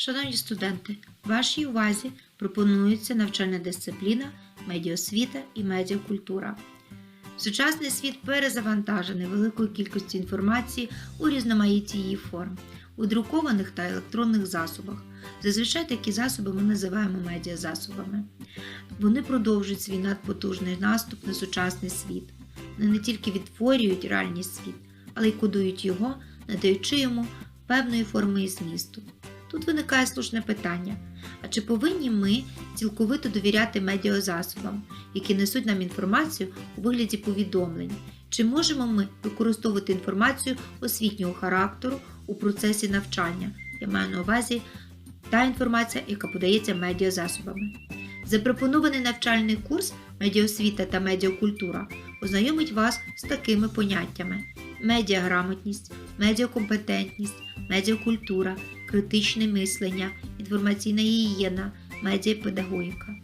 Шановні студенти, вашій увазі пропонується навчальна дисципліна медіосвіта і медіакультура. Сучасний світ перезавантажений великою кількістю інформації у різноманітті її форм, у друкованих та електронних засобах. Зазвичай такі засоби ми називаємо медіазасобами. Вони продовжують свій надпотужний наступ на сучасний світ. Вони не тільки відтворюють реальний світ, але й кодують його, надаючи йому певної форми і змісту. Тут виникає слушне питання: а чи повинні ми цілковито довіряти медіазасобам, які несуть нам інформацію у вигляді повідомлень? Чи можемо ми використовувати інформацію освітнього характеру у процесі навчання? Я маю на увазі та інформація, яка подається медіазасобами. Запропонований навчальний курс медіосвіта та медіакультура ознайомить вас з такими поняттями: медіаграмотність, медіакомпетентність, медіакультура, критичне мислення, інформаційна гігієна, медіапедагогіка.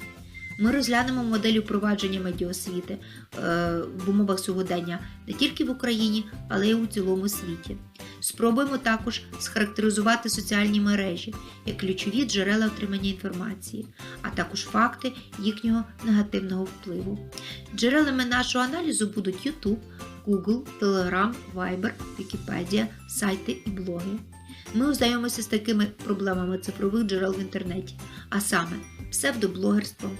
Ми розглянемо модель упровадження медіосвіти е, в умовах сьогодення не тільки в Україні, але й у цілому світі. Спробуємо також схарактеризувати соціальні мережі як ключові джерела отримання інформації, а також факти їхнього негативного впливу. Джерелами нашого аналізу будуть YouTube, Google, Telegram, Viber, Wikipedia, сайти і блоги. Ми ознайомимося з такими проблемами цифрових джерел в інтернеті, а саме псевдоблогерством,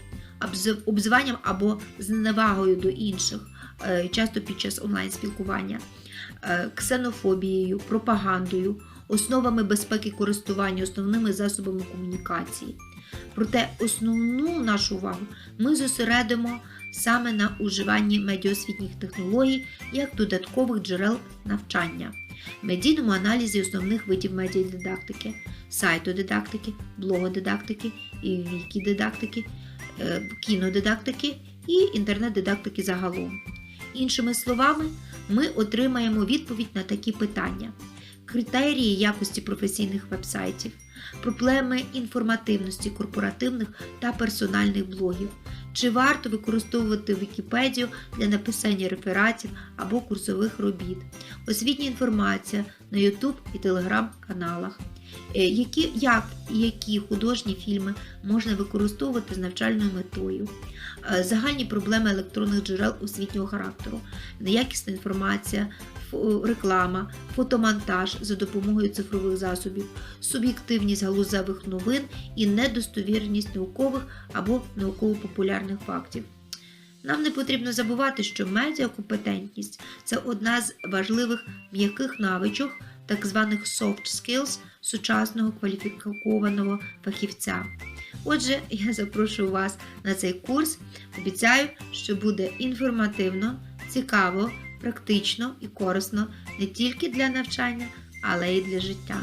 обз- обзиванням або зневагою до інших, е, часто під час онлайн-спілкування, е, ксенофобією, пропагандою, основами безпеки користування, основними засобами комунікації. Проте основну нашу увагу ми зосередимо саме на уживанні медіосвітніх технологій як додаткових джерел навчання, медійному аналізі основних видів медіадидактики, сайтодидактики, блогодидактики, вікідидактики, е, кінодидактики і інтернет-дидактики загалом. Іншими словами, ми отримаємо відповідь на такі питання: критерії якості професійних вебсайтів, проблеми інформативності корпоративних та персональних блогів. Чи варто використовувати Вікіпедію для написання рефератів або курсових робіт, освітня інформація на YouTube і Telegram каналах, Е, які, як і які художні фільми можна використовувати з навчальною метою, Е, загальні проблеми електронних джерел освітнього характеру, неякісна інформація, фо- реклама, фотомонтаж за допомогою цифрових засобів, суб'єктивність галузевих новин і недостовірність наукових або науково-популярних фактів. Нам не потрібно забувати, що медіакомпетентність це одна з важливих м'яких навичок, так званих soft skills сучасного кваліфікованого фахівця. Отже, я запрошую вас на цей курс. Обіцяю, що буде інформативно, цікаво, практично і корисно не тільки для навчання, але й для життя.